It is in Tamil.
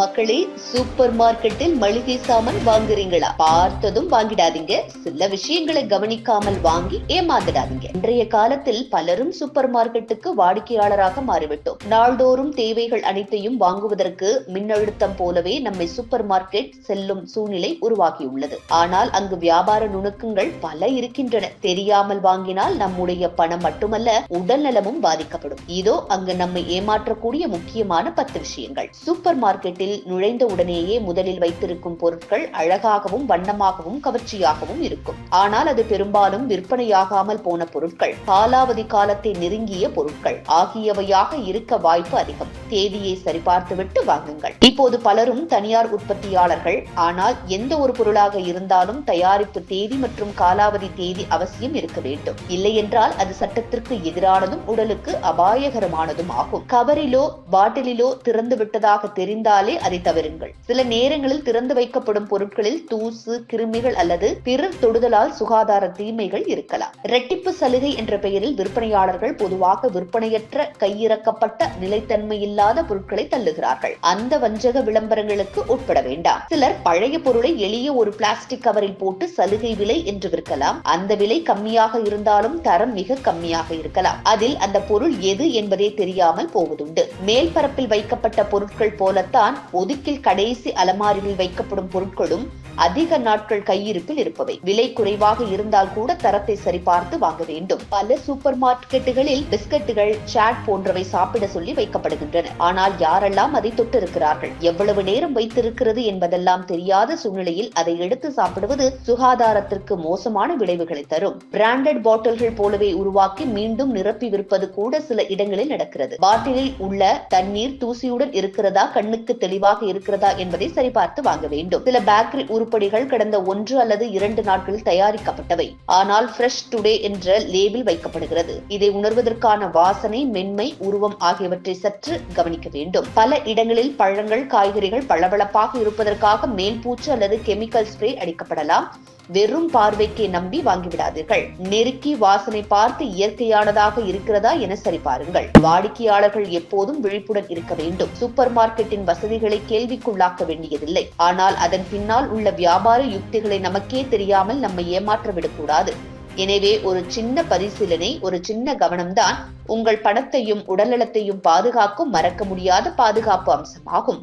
மக்களே சூப்பர் மார்க்கெட்டில் மளிகை சாமான் வாங்குறீங்களா? பார்த்ததும் வாங்கிடாதீங்க. சில விஷயங்களை கவனிக்காமல் வாங்கி ஏமாந்துடாதீங்க. இன்றைய காலத்தில் பலரும் சூப்பர் மார்க்கெட்டுக்கு வாடிக்கையாளராக மாறிவிட்டோம். நாள்தோறும் தேவைகள் அனைத்தையும் வாங்குவதற்கு மின்னழுத்தம் போலவே நம்மை சூப்பர் மார்க்கெட் செல்லும் சூழ்நிலை உருவாகியுள்ளது. ஆனால் அங்கு வியாபார நுணுக்கங்கள் பல இருக்கின்றன. தெரியாமல் வாங்கினால் நம்முடைய பணம் மட்டுமல்ல உடல் நலமும் பாதிக்கப்படும். இதோ அங்கு நம்மை ஏமாற்றக்கூடிய முக்கியமான பத்து விஷயங்கள். சூப்பர் மார்க்கெட்டில் நுழைந்த உடனேயே முதலில் வைத்திருக்கும் பொருட்கள் அழகாகவும் வண்ணமாகவும் கவர்ச்சியாகவும் இருக்கும். ஆனால் அது பெரும்பாலும் விற்பனையாகாமல் போன பொருட்கள் காலாவதி காலத்தை நெருங்கிய பொருட்கள் ஆகியவையாக இருக்க வாய்ப்பு அதிகம். தேதியை சரிபார்த்துவிட்டு வாங்குங்கள். இப்போது பலரும் தனியார் உற்பத்தியாளர்கள். ஆனால் எந்த ஒரு பொருளாக இருந்தாலும் தயாரிப்பு தேதி மற்றும் காலாவதி தேதி அவசியம் இருக்க வேண்டும். இல்லையென்றால் அது சட்டத்திற்கு எதிரானதும் உடலுக்கு அபாயகரமானதும் ஆகும். கவரிலோ பாட்டிலிலோ திறந்து விட்டதாக தெரிந்தாலே அதை தவிருங்கள் சில நேரங்களில் திறந்து வைக்கப்படும் பொருட்களில் தூசு கிருமிகள் அல்லது பிறர் தொடுதலால் சுகாதார தீமைகள் இருக்கலாம். இரட்டிப்பு சலுகை என்ற பெயரில் விற்பனையாளர்கள் பொதுவாக விற்பனையற்ற கையிறக்கப்பட்ட நிலைத்தன்மை இல்லாத பொருட்களை தள்ளுகிறார்கள். அந்த வஞ்சக விளம்பரங்களுக்கு உட்பட வேண்டாம். சிலர் பழைய பொருளை எளிய ஒரு பிளாஸ்டிக் கவரில் போட்டு சலுகை விலை என்று விற்கலாம். அந்த விலை கம்மியாக இருந்தாலும் தரம் மிக கம்மியாக இருக்கலாம். அதில் அந்த பொருள் எது என்பதே தெரியாமல் போவதுண்டு. மேல்பரப்பில் வைக்கப்பட்ட பொருட்கள் போலத்தான் ஒதுக்கில் கடைசி அலமாரியில் வைக்கப்படும் பொருட்களும் அதிக நாட்கள் கையிருப்பில் இருப்பவை. விலை குறைவாக இருந்தால் கூட தரத்தை சரிபார்த்து வாங்க வேண்டும். பல சூப்பர் மார்க்கெட்டுகளில் பிஸ்கட்டுகள் சாட் போன்றவை சாப்பிட சொல்லி வைக்கப்படுகின்றன. ஆனால் யாரெல்லாம் அதை தொட்டிருக்கிறார்கள்? எவ்வளவு நேரம் வைத்திருக்கிறது என்பதெல்லாம் தெரியாத சூழ்நிலையில் அதை எடுத்து சாப்பிடுவது சுகாதாரத்திற்கு மோசமான விளைவுகளை தரும். பிராண்டட் பாட்டில்கள் போலவே உருவாக்கி மீண்டும் நிரப்பி விற்பது கூட சில இடங்களில் நடக்கிறது. பாட்டிலில் உள்ள தண்ணீர் தூசியுடன் இருக்கிறதா கண்ணுக்கு தெளிவாக இருக்கிறதா என்பதை சரிபார்த்து வாங்க வேண்டும். சில பேக்கரி உருப்படிகள் கடந்த ஒன்று அல்லது இரண்டு நாட்கள் தயாரிக்கப்பட்டவை. ஆனால் ஃப்ரெஷ் டுடே என்ற லேபிள் வைக்கப்படுகிறது. இதை உணர்வதற்கான வாசனை மென்மை உருவம் ஆகியவற்றை சற்று கவனிக்க வேண்டும். பல இடங்களில் பழங்கள் காய்கறிகள் பளபளப்பாக இருப்பதற்காக மேல் பூச்சு அல்லது கெமிக்கல் ஸ்ப்ரே அடிக்கப்படலாம். வெறும் பார்வைக்கே நம்பி வாங்கிவிடாதீர்கள். நெருக்கி வாசனை பார்த்து இயற்கையானதாக இருக்கிறதா என சரிபாருங்கள். வாடிக்கையாளர்கள் எப்போதும் விழிப்புடன் இருக்க வேண்டும். சூப்பர் மார்க்கெட்டின் வசதிகளை கேள்விக்குள்ளாக்க வேண்டியதில்லை. ஆனால் அதன் பின்னால் உள்ள வியாபார யுக்திகளை நமக்கே தெரியாமல் நம்மை ஏமாற்ற விடக்கூடாது. எனவே ஒரு சின்ன பரிசீலனை ஒரு சின்ன கவனம்தான் உங்கள் பணத்தையும் உடல்நலத்தையும் பாதுகாக்கும் மறக்க முடியாத பாதுகாப்பு அம்சமாகும்.